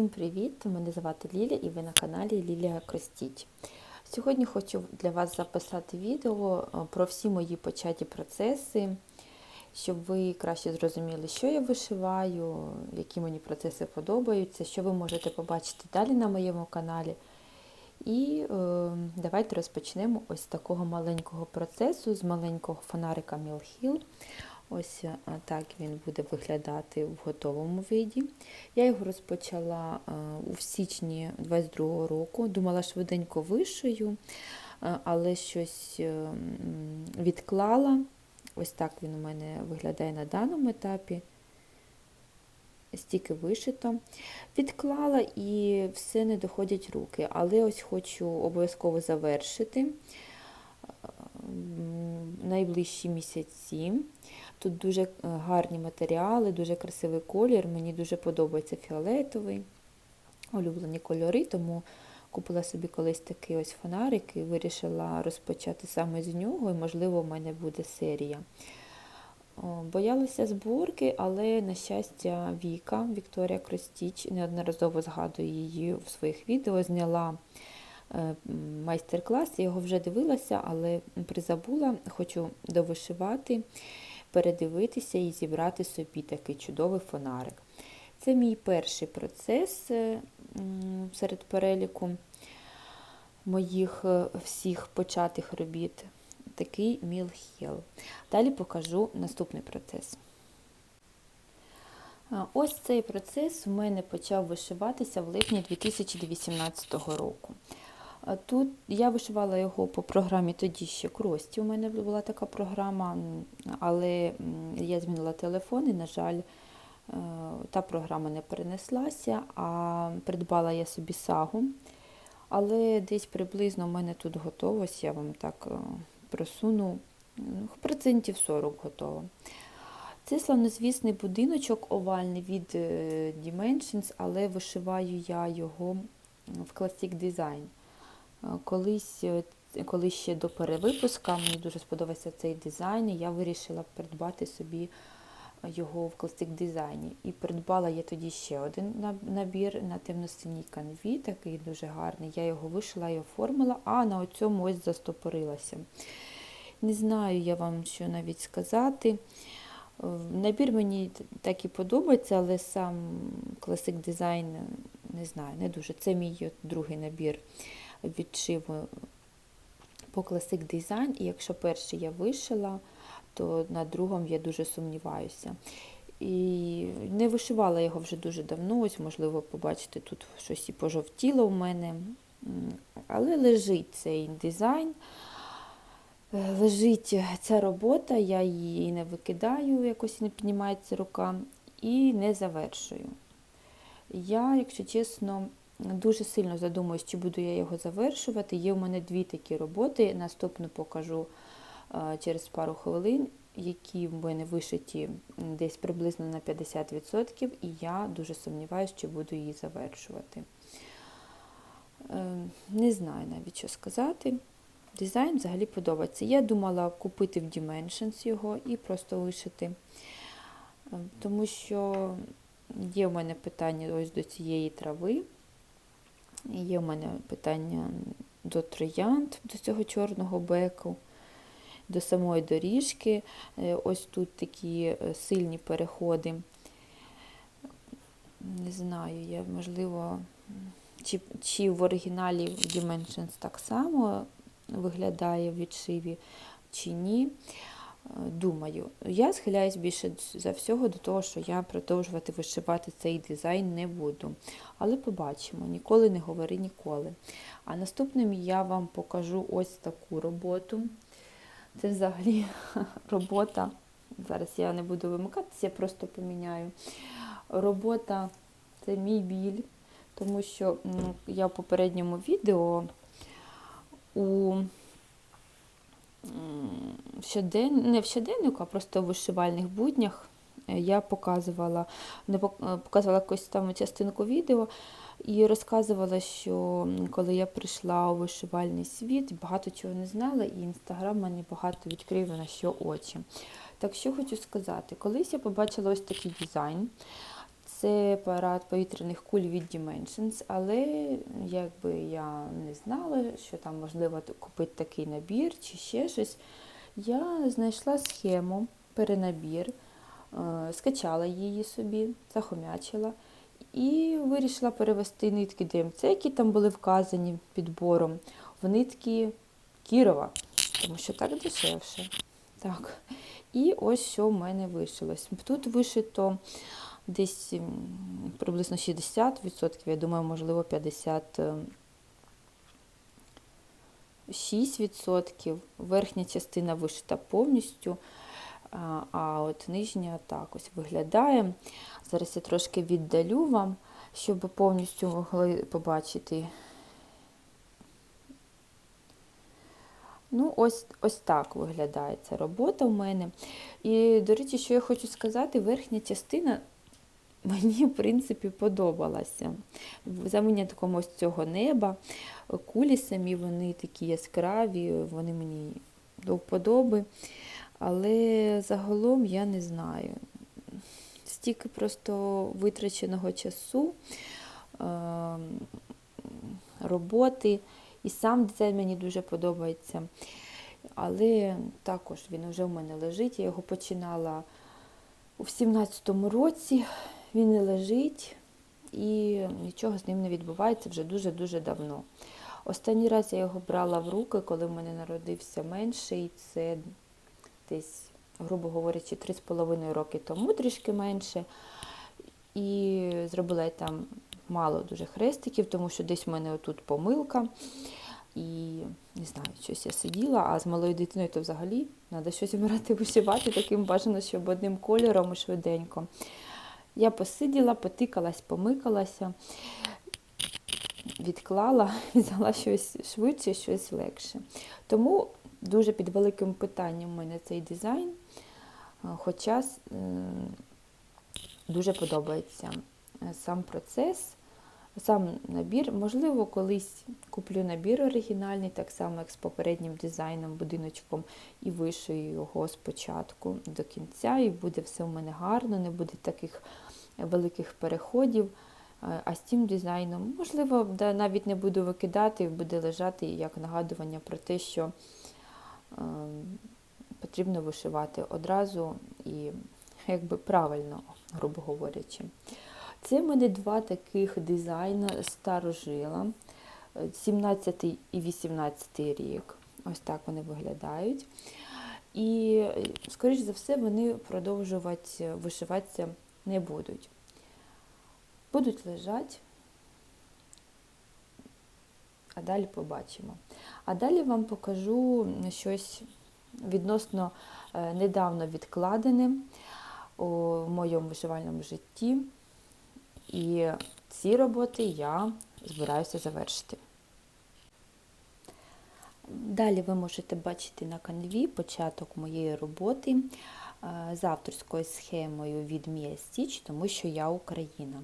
Всім привіт! Мене звати Ліля і ви на каналі Лілія Кростіть. Сьогодні хочу для вас записати відео е, про всі мої початі процеси, щоб ви краще зрозуміли, що я вишиваю, які мені процеси подобаються, що ви можете побачити далі на моєму каналі. І е, давайте розпочнемо ось з такого маленького процесу, з маленького фонарика Мілхіл. Ось е, так він буде виглядати в готовому виді. Я його розпочала е, у січні 22 року. Думала, швиденько вишию, е, але щось відклала. Ось так він у мене виглядає на даному етапі. Стільки вишито. Відклала і все не доходять руки. Але ось хочу обов'язково завершити найближчі місяці. Тут дуже гарні матеріали, дуже красивий колір. Мені дуже подобається фіолетовий, улюблені кольори, тому купила собі колись такий ось фонарик і вирішила розпочати саме з нього, і, можливо, в мене буде серія. Боялася зборки, але, на щастя, Віка, Вікторія Кростіч, неодноразово згадую її в своїх відео, зняла е, майстер-клас, я його вже дивилася, але призабула, хочу довишивати передивитися і зібрати собі такий чудовий фонарик. Це мій перший процес е, серед переліку моїх е, всіх початих робіт. Такий мілхіл. Далі покажу наступний процес. Ось цей процес у мене почав вишиватися в липні 2018 року. Тут я вишивала його по програмі тоді ще Крості. У мене була така програма, але я змінила телефон і, на жаль, е, та програма не перенеслася, а придбала я собі сагу. Але десь приблизно в мене тут готово, я вам так е, просуну, ну, процентів 40 готово. Це славнозвісний будиночок овальний від е, Dimensions, але вишиваю я його в Classic Design. Колись, е, коли ще до перевипуска, мені дуже сподобався цей дизайн, і я вирішила придбати собі його в класик дизайні. І придбала я тоді ще один набір на темно-синій канві, такий дуже гарний. Я його вишила і оформила, а на цьому ось застопорилася. Не знаю я вам, що навіть сказати. Набір мені так і подобається, але сам класик дизайн, не знаю, не дуже. Це мій другий набір відшиву по класик дизайн, і якщо перший я вишила, то на другому я дуже сумніваюся. І не вишивала його вже дуже давно, ось, можливо, побачите, тут щось і пожовтіло у мене. Але лежить цей дизайн, лежить ця робота, я її не викидаю, якось не піднімається рука, і не завершую. Я, якщо чесно, Дуже сильно задумуюсь, чи буду я його завершувати. Є у мене дві такі роботи. Наступну покажу через пару хвилин, які в мене вишиті десь приблизно на 50%, і я дуже сумніваюся, чи буду її завершувати. Е, не знаю навіть, що сказати. Дизайн взагалі подобається. Я думала купити в Dimensions його і просто вишити, е, тому що є у мене питання ось до цієї трави. Є в мене питання до троянд, до цього чорного беку, до самої доріжки. Е, ось тут такі е, сильні переходи. Не знаю, я, можливо, чи чи в оригіналі Dimensions так само виглядає в відшиві, чи ні. Думаю, я схиляюсь більше за всього до того, що я продовжувати вишивати цей дизайн не буду. Але побачимо, ніколи не говори ніколи. А наступним я вам покажу ось таку роботу. Це взагалі робота. Зараз я не буду вимикатися, я просто поміняю. Робота це мій біль, тому що я в попередньому відео у щоден... не в щоденнику, а просто в вишивальних буднях е, я показувала, не е, показувала якусь там частинку відео і розказувала, що коли я прийшла у вишивальний світ, багато чого не знала, і інстаграм мені багато відкрив на що очі. Так що хочу сказати, колись я побачила ось такий дизайн. Це парад повітряних куль від Dimensions, але якби я не знала, що там можливо купити такий набір чи ще щось. Я знайшла схему, перенабір, е, скачала її собі, захомячила і вирішила перевести нитки ДМЦ, які там були вказані підбором, в нитки Кірова, тому що так дешевше. Так. І ось що в мене вишилось. Тут вишито десь приблизно 60%, я думаю, можливо, 56%. Верхня частина вишита повністю, а, а от нижня так ось виглядає. Зараз я трошки віддалю вам, щоб повністю могли побачити. Ну, ось, ось так виглядає ця робота в мене. І, до речі, що я хочу сказати, верхня частина мені, в принципі, подобалася. За винятком ось цього неба. Кулі самі вони такі яскраві, вони мені до вподоби. Але загалом я не знаю. Стільки просто витраченого часу, е, роботи. І сам дизайн мені дуже подобається. Але також він вже в мене лежить. Я його починала у 17-му році. Він не лежить і нічого з ним не відбувається вже дуже-дуже давно. Останній раз я його брала в руки, коли в мене народився менший. Це десь, грубо говорячи, 3,5 роки тому, трішки менше. І зробила я там мало дуже хрестиків, тому що десь в мене отут помилка. І не знаю, щось я сиділа, а з малою дитиною то взагалі треба щось брати вишивати, таким бажано, щоб одним кольором і швиденько. Я посиділа, потикалась, помикалася, відклала, взяла щось швидше, щось легше. Тому дуже під великим питанням у мене цей дизайн, хоча дуже подобається е, сам процес. Сам набір, можливо, колись куплю набір оригінальний, так само, як з попереднім дизайном, будиночком, і вишию його спочатку до кінця, і буде все в мене гарно, не буде таких великих переходів. А з цим дизайном, можливо, навіть не буду викидати, буде лежати як нагадування про те, що потрібно вишивати одразу і якби правильно, грубо говорячи. Це в мене два таких дизайна старожила, 17 і 18 рік. Ось так вони виглядають. І, скоріш за все, вони продовжувати вишиватися не будуть. Будуть лежати, а далі побачимо. А далі вам покажу щось відносно недавно відкладене у моєму вишивальному житті. І ці роботи я збираюся завершити. Далі ви можете бачити на канві початок моєї роботи з авторською схемою від Mia Stitch, тому що я Україна.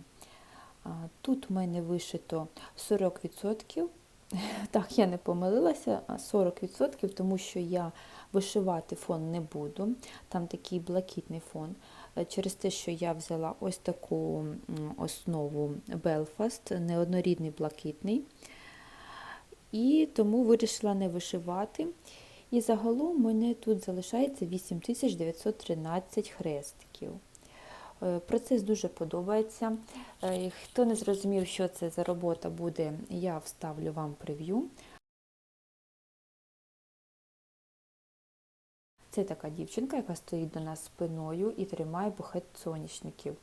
Тут в мене вишито 40%. Так, я не помилилася, 40%, тому що я вишивати фон не буду. Там такий блакитний фон. Е, через те, що я взяла ось таку основу Belfast, неоднорідний блакитний. І тому вирішила не вишивати. І загалом мене тут залишається 8913 хрестиків. Е, процес дуже подобається. Е, хто не зрозумів, що це за робота буде, я вставлю вам прев'ю. Це така дівчинка, яка стоїть до нас спиною і тримає бухет соняшників.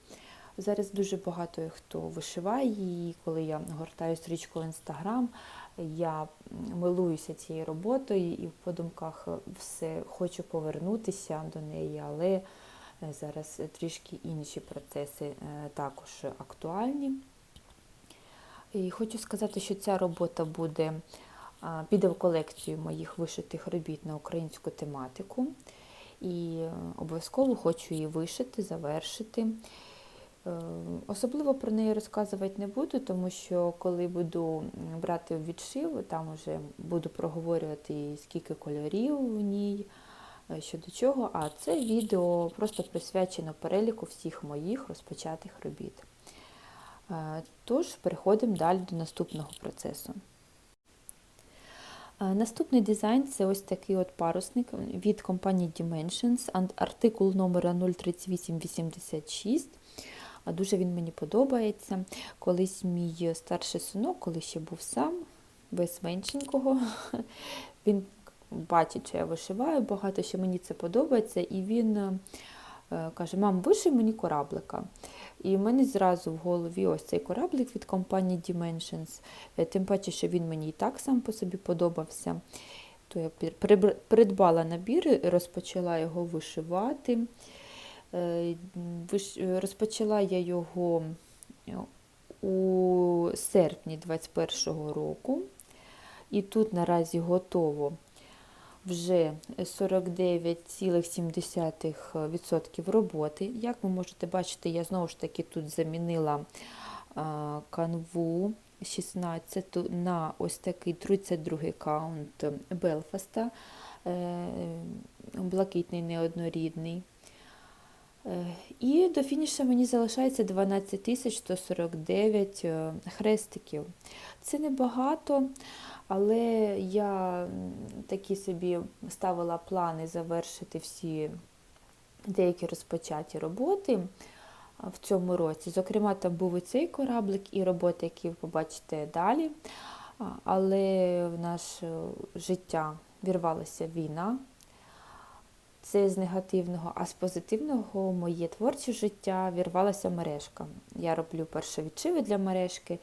Зараз дуже багато хто вишиває її, коли я гортаю стрічку в інстаграм, я милуюся цією роботою і в подумках все хочу повернутися до неї, але е, зараз трішки інші процеси е, також актуальні. І хочу сказати, що ця робота буде піде в колекцію моїх вишитих робіт на українську тематику. І е, обов'язково хочу її вишити, завершити. Е, особливо про неї розказувати не буду, тому що коли буду брати відшив, там вже буду проговорювати, скільки кольорів в ній, е, що до чого. А це відео просто присвячено переліку всіх моїх розпочатих робіт. Тож переходимо далі до наступного процесу. Е, Наступний дизайн це ось такий от парусник від компанії Dimensions, артикул номера 03886. А Дуже він мені подобається. Колись мій старший синок, коли ще був сам, без меншенького, він бачить, що я вишиваю багато, що мені це подобається, і він е, каже: Мам, виши мені кораблика. І в мене зразу в голові ось цей кораблик від компанії Dimensions. Е, Тим паче, що він мені і так сам по собі подобався. То я придбала набір розпочала його вишивати. Е, Розпочала я його е, у серпні 21-го року. І тут наразі готово вже 49,7% роботи. Як ви можете бачити, я знову ж таки тут замінила канву 16 на ось такий 32 каунт Белфаста, е, блакитний неоднорідний. Е, І до фініша мені залишається 12 149 е, хрестиків. Це небагато, але я такі собі ставила плани завершити всі деякі розпочаті роботи в цьому році. Зокрема, там був і цей кораблик, і роботи, які ви побачите далі. Але в наше життя вірвалася війна. Це з негативного, а з позитивного моє творче життя вірвалася мережка. Я роблю перші відшиви для мережки,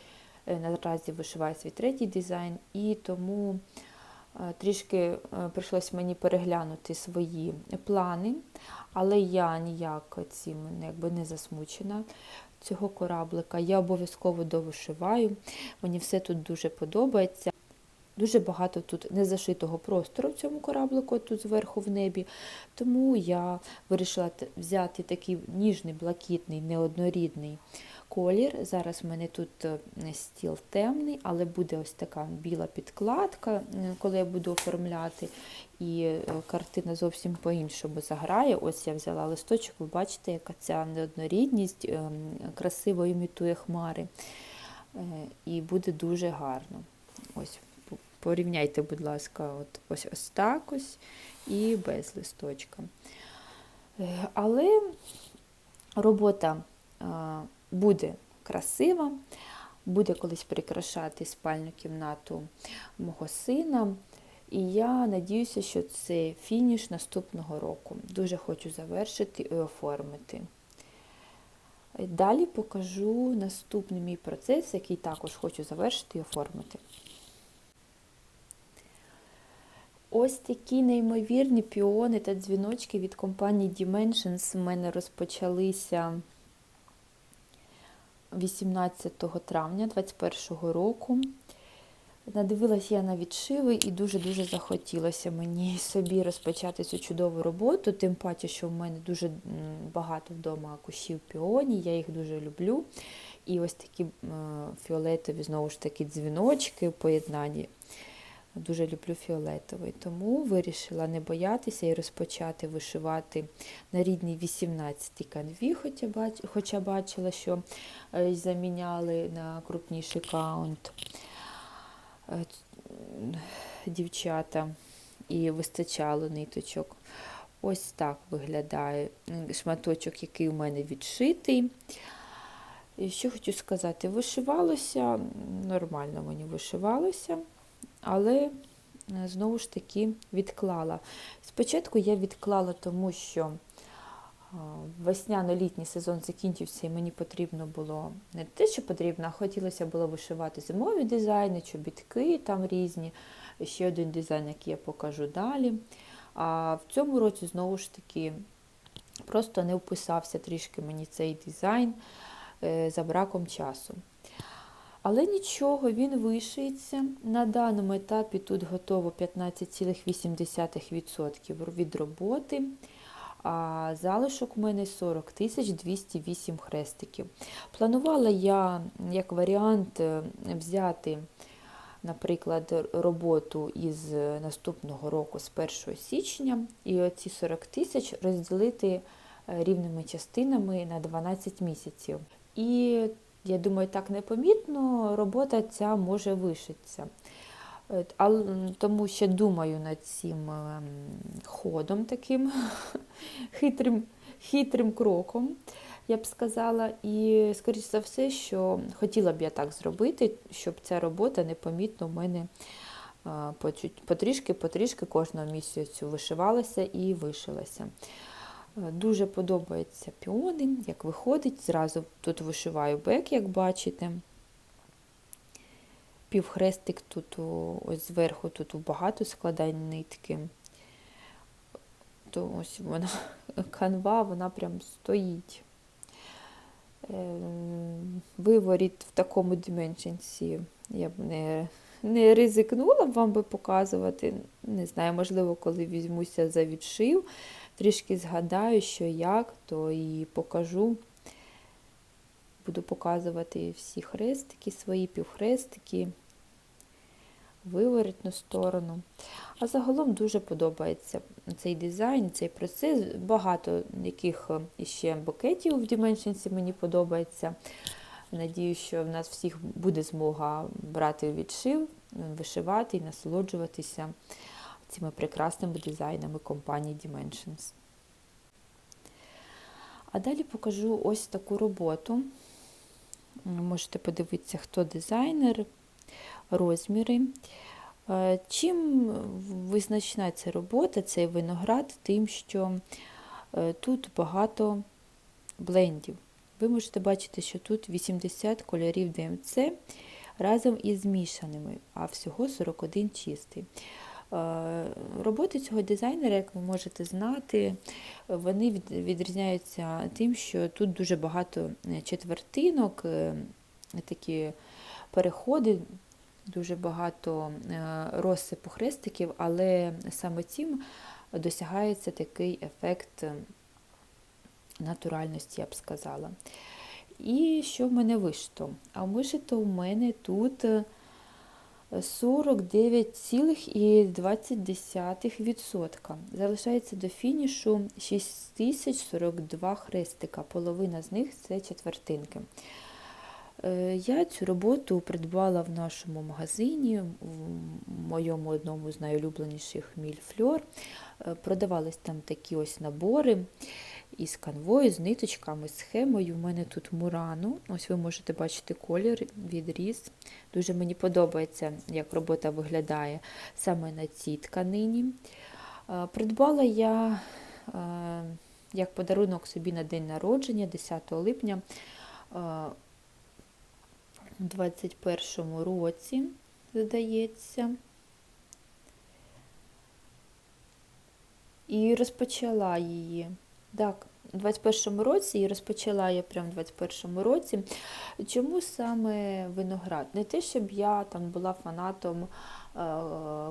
наразі вишиваю свій третій дизайн, і тому е, трішки е, прийшлось мені переглянути свої плани, але я ніяк цим якби не засмучена. Цього кораблика я обов'язково довишиваю. Мені все тут дуже подобається. Дуже багато тут незашитого простору в цьому кораблику, тут зверху в небі. Тому я вирішила взяти такий ніжний, блакитний, неоднорідний колір. Зараз в мене тут е, стіл темний, але буде ось така біла підкладка, коли я буду оформляти. І е, картина зовсім по-іншому заграє. Ось я взяла листочок, ви бачите, яка ця неоднорідність ем, красиво імітує хмари. Е, І буде дуже гарно. Ось порівняйте, будь ласка, от ось ось так ось і без листочка. Але робота буде красива, буде колись прикрашати спальню кімнату мого сина. І я надіюся, що це фініш наступного року. Дуже хочу завершити і оформити. Далі покажу наступний мій процес, який також хочу завершити і оформити. Ось такі неймовірні піони та дзвіночки від компанії Dimensions в мене розпочалися 18 травня 2021 року. Надивилася я на відшиви і дуже-дуже захотілося мені собі розпочати цю чудову роботу, тим паче, що в мене дуже багато вдома кущів піоні, я їх дуже люблю. І ось такі фіолетові, знову ж таки, дзвіночки в поєднанні. Дуже люблю фіолетовий, тому вирішила не боятися і розпочати вишивати на рідній 18 канві, хоча, бач, хоча бачила, що е, заміняли на крупніший каунт е, дівчата і вистачало ниточок. Ось так виглядає шматочок, який у мене відшитий. І що хочу сказати, вишивалося, нормально мені вишивалося, але е, знову ж таки відклала. Спочатку я відклала, тому що весняно-літній сезон закінчився, і мені потрібно було не те, що потрібно, а хотілося було вишивати зимові дизайни, чобітки там різні. Ще один дизайн, який я покажу далі. А в цьому році знову ж таки просто не вписався трішки мені цей дизайн е, за браком часу. Але нічого, він вишиється. На даному етапі тут готово 15,8% від роботи, а залишок у мене 40 208 хрестиків. Планувала я як варіант е, взяти, наприклад, роботу із наступного року з 1 січня і оці 40 тисяч розділити е, рівними частинами на 12 місяців. І Я думаю, так непомітно робота ця може вишитися. Е, Тому ще думаю над цим ем, ходом таким хитрим, хитрим кроком, я б сказала. І, скоріш за все, що хотіла б я так зробити, щоб ця робота непомітно в мене чуть- потрішки-потрішки кожного місяцю вишивалася і вишилася. Е, Дуже подобаються піони, як виходить. Зразу тут вишиваю бек, як бачите. Півхрестик тут ось зверху, тут багато складань нитки. То ось вона канва, вона прям стоїть. Ем, Виворіт в такому дименшенсі я б не, не ризикнула вам би показувати. Не знаю, можливо, коли візьмуся за відшив, трішки згадаю, що як, то і покажу. Буду показувати всі хрестики, свої півхрестики, виворітну сторону. А загалом дуже подобається цей дизайн, цей процес. Багато яких ще букетів в Dimensions мені подобається. Надію, що в нас всіх буде змога брати відшив, вишивати і насолоджуватися цими прекрасними дизайнами компанії Dimensions. А далі покажу ось таку роботу. Можете подивитися, хто дизайнер, розміри. Е, Чим визначна ця робота, цей виноград, тим, що е, тут багато блендів. Ви можете бачити, що тут 80 кольорів ДМЦ разом із змішаними, а всього 41 чистий. Е, Роботи цього дизайнера, як ви можете знати, вони відрізняються тим, що тут дуже багато е, четвертинок, е, такі переходи, дуже багато розсипу хрестиків, але саме цим досягається такий ефект натуральності, я б сказала. І що в мене вишито? А вишито у мене тут е, 49,20%. Залишається до фінішу 6042 хрестика, половина з них це четвертинки. Е, Я цю роботу придбала в нашому магазині, в моєму одному з найулюбленіших Мільфльор. Е, Продавались там такі ось набори із канвою, з ниточками, з схемою. У мене тут мурану. Ось ви можете бачити колір, відріз. Дуже мені подобається, як робота виглядає саме на цій тканині. Е, Придбала я е, як подарунок собі на день народження 10 липня е, у 21 році, здається. І розпочала її. Так, у 21 році і розпочала я прямо в 21 році. Чому саме виноград? Не те, щоб я там була фанатом е,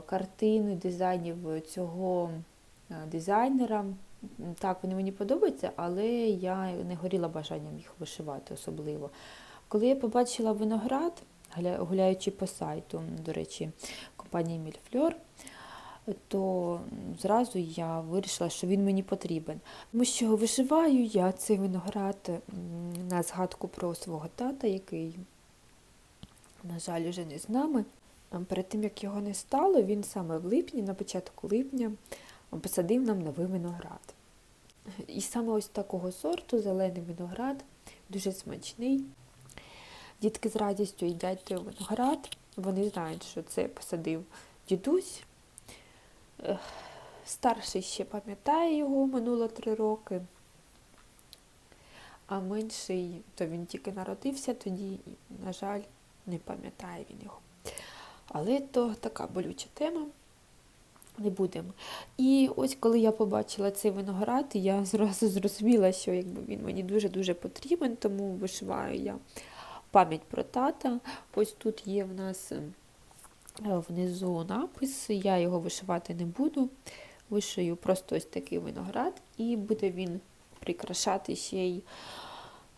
картини, дизайнів цього е, дизайнера. Так, вони мені подобаються, але я не горіла бажанням їх вишивати особливо. Коли я побачила виноград, гуляючи по сайту, до речі, компанії Мільфльор, то зразу я вирішила, що він мені потрібен. Тому що вишиваю я цей виноград на згадку про свого тата, який, на жаль, уже не з нами. Ем, Перед тим, як його не стало, він саме в липні, на початку липня, посадив нам новий виноград. І саме ось такого сорту зелений виноград, дуже смачний. Дітки з радістю їдять виноград. Вони знають, що це посадив дідусь. Старший ще пам'ятає його, минуло три роки. А менший, то він тільки народився тоді, і, на жаль, не пам'ятає він його. Але то така болюча тема. Не будемо. І ось коли я побачила цей виноград, я зразу зрозуміла, що якби він мені дуже-дуже потрібен, тому вишиваю я пам'ять про тата. Ось тут є в нас е, внизу напис, я його вишивати не буду. Вишию просто ось такий виноград, і буде він прикрашати ще й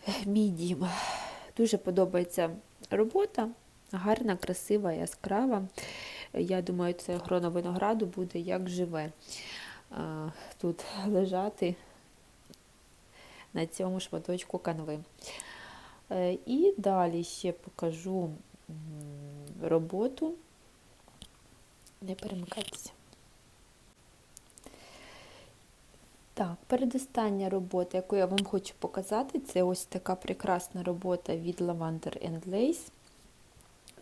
е, мій дім. Дуже подобається робота, гарна, красива, яскрава. Я думаю, це грона винограду буде як живе тут лежати на цьому шматочку канви. Е, І далі ще покажу роботу. Не перемикайтеся. Так, передостання робота, яку я вам хочу показати, це ось така прекрасна робота від Lavender Lace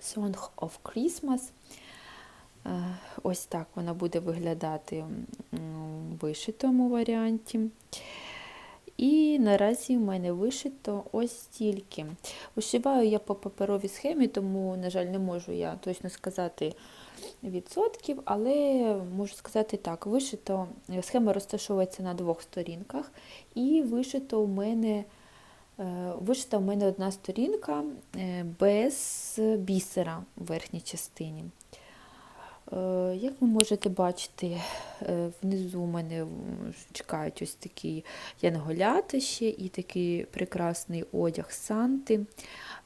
Song of Christmas. Е, Ось так вона буде виглядати в вишитому варіанті. І наразі в мене вишито ось стільки. Вишиваю я по паперовій схемі, тому, на жаль, не можу я точно сказати відсотків, але можу сказати так, вишито, схема розташовується на двох сторінках, і вишито у мене, е, вишита у мене одна сторінка е, без бісера в верхній частині. Е, Як ви можете бачити, е, внизу мене чекають ось такі янголята ще і такий прекрасний одяг Санти,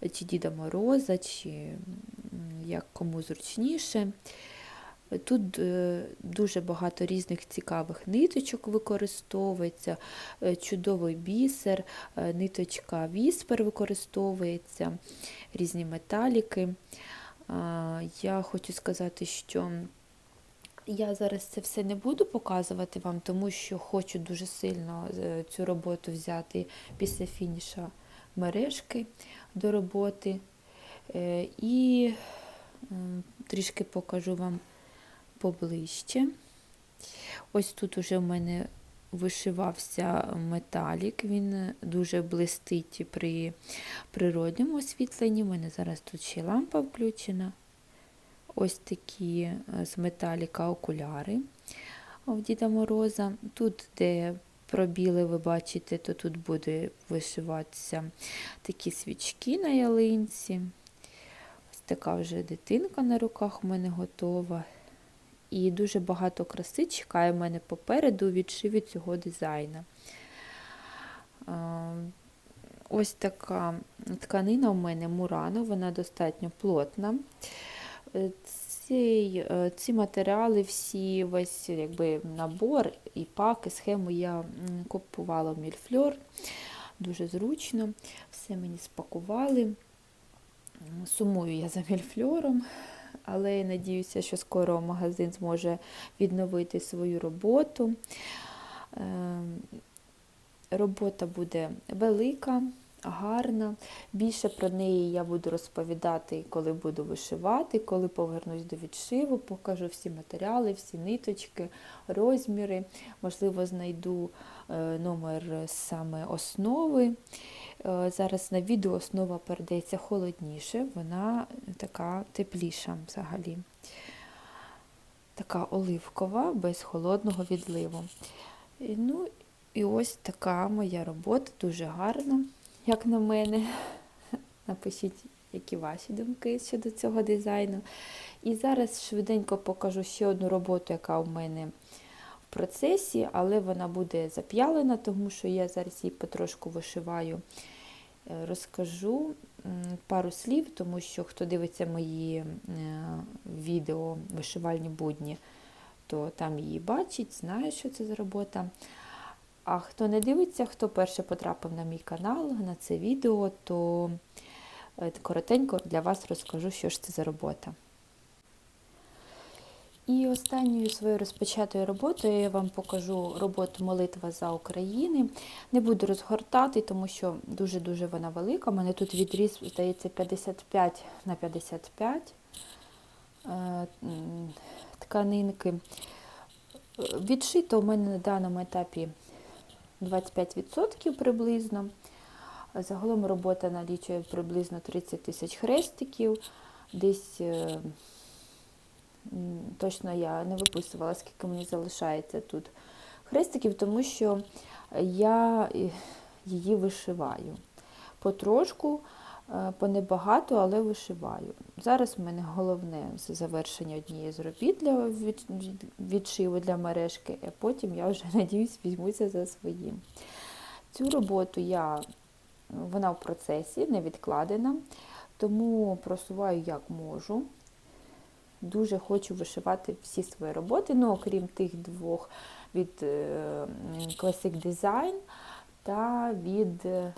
чи Діда Мороза, чи як кому зручніше. Тут е, дуже багато різних цікавих ниточок використовується, е, чудовий бісер, е, ниточка віспер використовується, різні металіки. Я хочу сказати, що я зараз це все не буду показувати вам, тому що хочу дуже сильно цю роботу взяти після фініша мережки до роботи. Е, І трішки покажу вам поближче. Ось тут уже в мене вишивався металік, він дуже блистить при природньому освітленні. У мене зараз тут ще лампа включена. Ось такі е, з металіка окуляри у Діда Мороза. Тут, де пробіли, ви бачите, то тут буде вишиватися такі свічки на ялинці. Ось така вже дитинка на руках у мене готова. І дуже багато краси чекає в мене попереду відшиві цього дизайну. Ось така тканина у мене Мурано, вона достатньо плотна. Е, Ці, матеріали, всі, весь якби, набор і пак, і схему я купувала в Мільфльор. Дуже зручно, все мені спакували. Сумую я за мільфльором, але надіюся, що скоро магазин зможе відновити свою роботу. Ем, Робота буде велика, гарна. Більше про неї я буду розповідати, коли буду вишивати, коли повернусь до відшиву, покажу всі матеріали, всі ниточки, розміри. Можливо, знайду е, номер саме основи. Е, Зараз на відео основа передається холодніше, вона така тепліша взагалі. Така оливкова, без холодного відливу. Ну, і ось така моя робота, дуже гарна, як на мене. Напишіть, які ваші думки щодо цього дизайну. І зараз швиденько покажу ще одну роботу, яка у мене в процесі, але вона буде зап'ялена, тому що я зараз її потрошку вишиваю. Е, Розкажу пару слів, тому що хто дивиться мої е, відео вишивальні будні, то там її бачить, знає, що це за робота. А хто не дивиться, хто перше потрапив на мій канал, на це відео, то е, коротенько для вас розкажу, що ж це за робота. І останньою своєю розпочатою роботою я вам покажу роботу Молитва за Україну. Не буду розгортати, тому що дуже-дуже вона велика. У мене тут відріз, здається, 55 на 55 е, тканинки. Відшито у мене на даному етапі 25% приблизно. Загалом робота налічує приблизно 30 тисяч хрестиків. Десь е, точно я не виписувала, скільки мені залишається тут хрестиків, тому що я е, її вишиваю. Потрошку, понебагато, але вишиваю. Зараз в мене головне завершення однієї з робіт для від- від- відшиву для мережки, а потім я вже надіюсь візьмуся за своїм. Цю роботу я, вона в процесі, не відкладена, тому просуваю як можу. Дуже хочу вишивати всі свої роботи, ну, окрім тих двох від е, Classic Design та від е,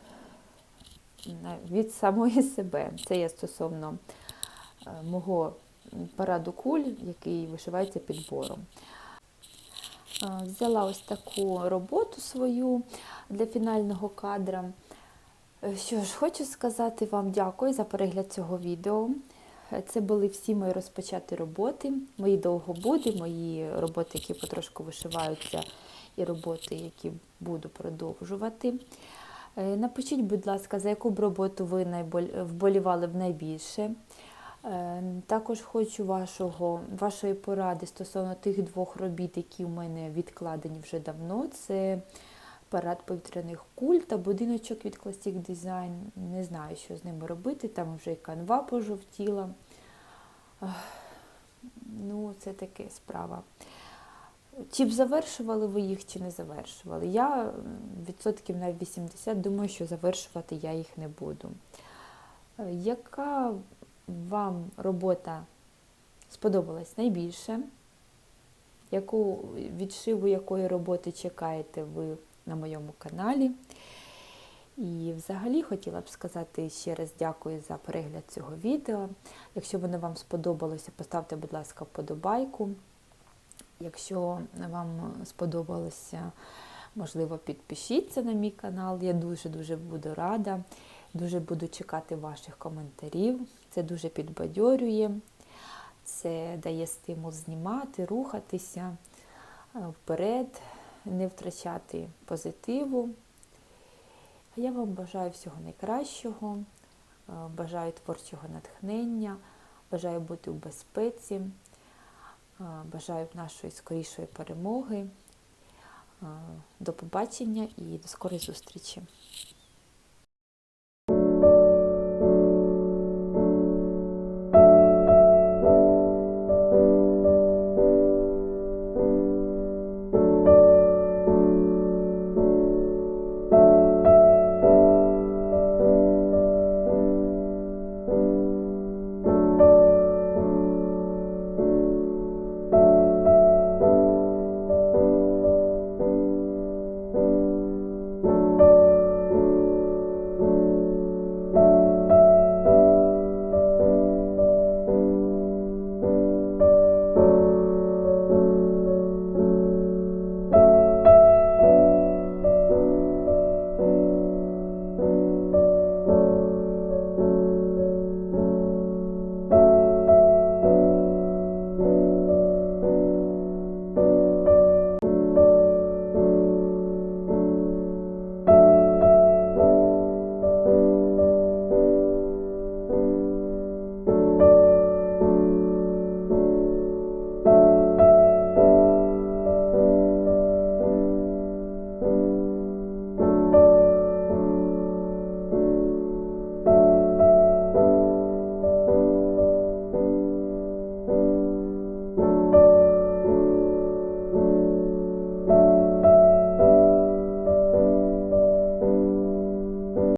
від самої себе. Це я стосовно е, мого параду куль, який вишивається підбором. Е, Взяла ось таку роботу свою для фінального кадра. Е, Що ж, хочу сказати вам дякую за перегляд цього відео. Це були всі мої розпочаті роботи, мої довгобуди, мої роботи, які потрошку вишиваються, і роботи, які буду продовжувати. Е, Напишіть, будь ласка, за яку б роботу ви вболівали б найбільше. Е, Також хочу вашого, вашої поради стосовно тих двох робіт, які в мене відкладені вже давно. Це парад повітряних куль та будиночок від Classic Design. Не знаю, що з ними робити. Там вже і канва пожовтіла. Ну, це таке справа. Чи б завершували ви їх, чи не завершували? Я відсотків на 80 думаю, що завершувати я їх не буду. Е, Яка вам робота сподобалась найбільше? Яку відшиву якої роботи чекаєте ви на моєму каналі? І взагалі хотіла б сказати ще раз дякую за перегляд цього відео. Якщо воно вам сподобалося, поставте, будь ласка, вподобайку. Якщо вам сподобалося, можливо, підпишіться на мій канал. Я дуже-дуже буду рада. Дуже буду чекати ваших коментарів. Це дуже підбадьорює, це дає стимул знімати, рухатися е, вперед, не втрачати позитиву. Я вам бажаю всього найкращого, е, бажаю творчого натхнення, бажаю бути у безпеці, е, бажаю нашої скорішої перемоги. До побачення і до скорої зустрічі!